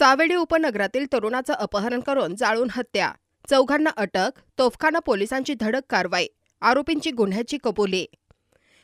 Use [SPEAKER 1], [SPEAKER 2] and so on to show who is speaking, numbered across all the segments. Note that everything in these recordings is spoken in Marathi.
[SPEAKER 1] सावेडी उपनगरातील तरुणाचं अपहरण करून जाळून हत्या. चौघांना अटक तोफखाना पोलिसांची धडक कारवाई आरोपींची गुन्ह्याची कबुली.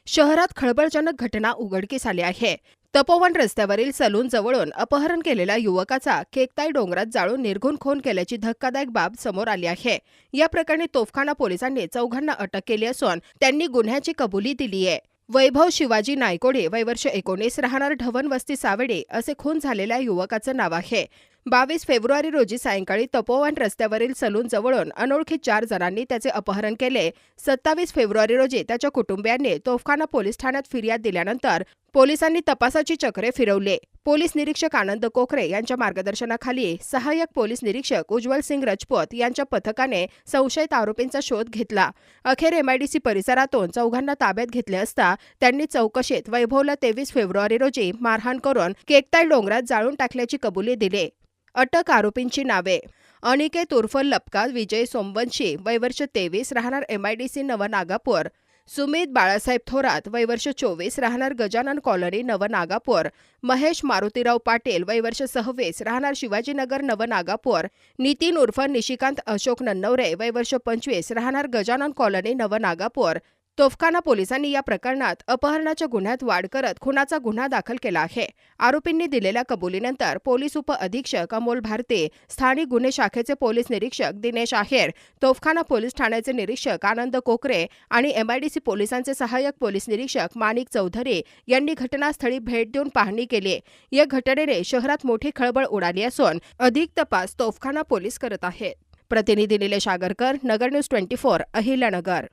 [SPEAKER 1] शहरात खळबळजनक घटना उघडकीस आली आहे. तपोवन रस्त्यावरील सलून जवळून अपहरण केलेल्या युवकाचा केकताई डोंगरात जाळून निर्घुण खून केल्याची धक्कादायक बाब समोर आली आहे. या प्रकरणी तोफखाना पोलिसांनी चौघांना अटक केली असून त्यांनी गुन्ह्याची कबुली दिली आहे वैभव शिवाजी नायकोडे वय वर्ष एकोणीस राहणार ढवण वस्ती सावडे असे खून झालेल्या युवकाचं नाव आहे. बावीस फेब्रुवारी रोजी सायंकाळी तपोवन रस्त्यावरील सलून जवळून अनोळखी चार जणांनी त्याचे अपहरण केले. सत्तावीस फेब्रुवारी रोजी त्याच्या कुटुंबियांनी तोफखाना पोलीस ठाण्यात फिर्याद दिल्यानंतर पोलिसांनी तपासाची चक्रे फिरवले. पोलीस निरीक्षक आनंद कोकरे यांच्या मार्गदर्शनाखाली सहाय्यक पोलीस निरीक्षक उज्ज्वल सिंग रजपूत यांच्या पथकाने संशयित आरोपींचा शोध घेतला. अखेर एमआयडीसी परिसरातून चौघांना ताब्यात घेतले असता त्यांनी चौकशीत वैभवला तेवीस फेब्रुवारी रोजी मारहाण करून केकताय डोंगरात जाळून टाकल्याची कबुली दिली. अटक आरोपींची नावे. अनिकेत उर्फ लपका विजय सोमवंशी वयवर्ष तेवीस राहणार एमआयडीसी नवनागापूर. सुमित बाळासाहेब थोरात वयवर्ष चोवीस राहणार गजानन कॉलनी नवनागापूर. महेश मारुतीराव पाटील वयवर्ष सव्वीस राहणार शिवाजीनगर नवनागापूर. नितीन उर्फ निशिकांत अशोक नन्नवरे वयवर्ष पंचवीस राहणार गजानन कॉलनी नवनागापूर. तोफखाना पोलिसांनी या प्रकरणात अपहरणाच्या गुन्ह्यात वाढ करत खुनाचा गुन्हा दाखल केला आहे. आरोपींनी दिलेल्या कबुलीनंतर पोलीस उप अधीक्षक अमोल भारते स्थानिक गुन्हे शाखेचे पोलीस निरीक्षक दिनेश आहेर तोफखाना पोलीस ठाण्याचे निरीक्षक आनंद कोकरे आणि एमआयडीसी पोलिसांचे सहाय्यक पोलीस निरीक्षक माणिक चौधरी यांनी घटनास्थळी भेट देऊन पाहणी केली. या घटनेने शहरात मोठी खळबळ उडाली असून अधिक तपास तोफखाना पोलीस करत आहेत. प्रतिनिधी Nilesh Agarkar Nagar news twenty four Ahilyanagar.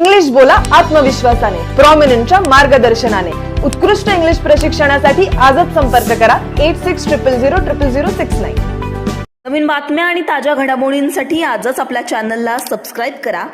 [SPEAKER 2] English बोला आत्मविश्वासाने प्रॉमिनंटच्या मार्गदर्शनाने. उत्कृष्ट इंग्लिश प्रशिक्षणासाठी आजच संपर्क करा eight six triple zero triple zero six nine
[SPEAKER 3] नवीन बातम्या आणि ताज्या घडामोडींसाठी आजच आपल्या चॅनलला सबस्क्राईब करा.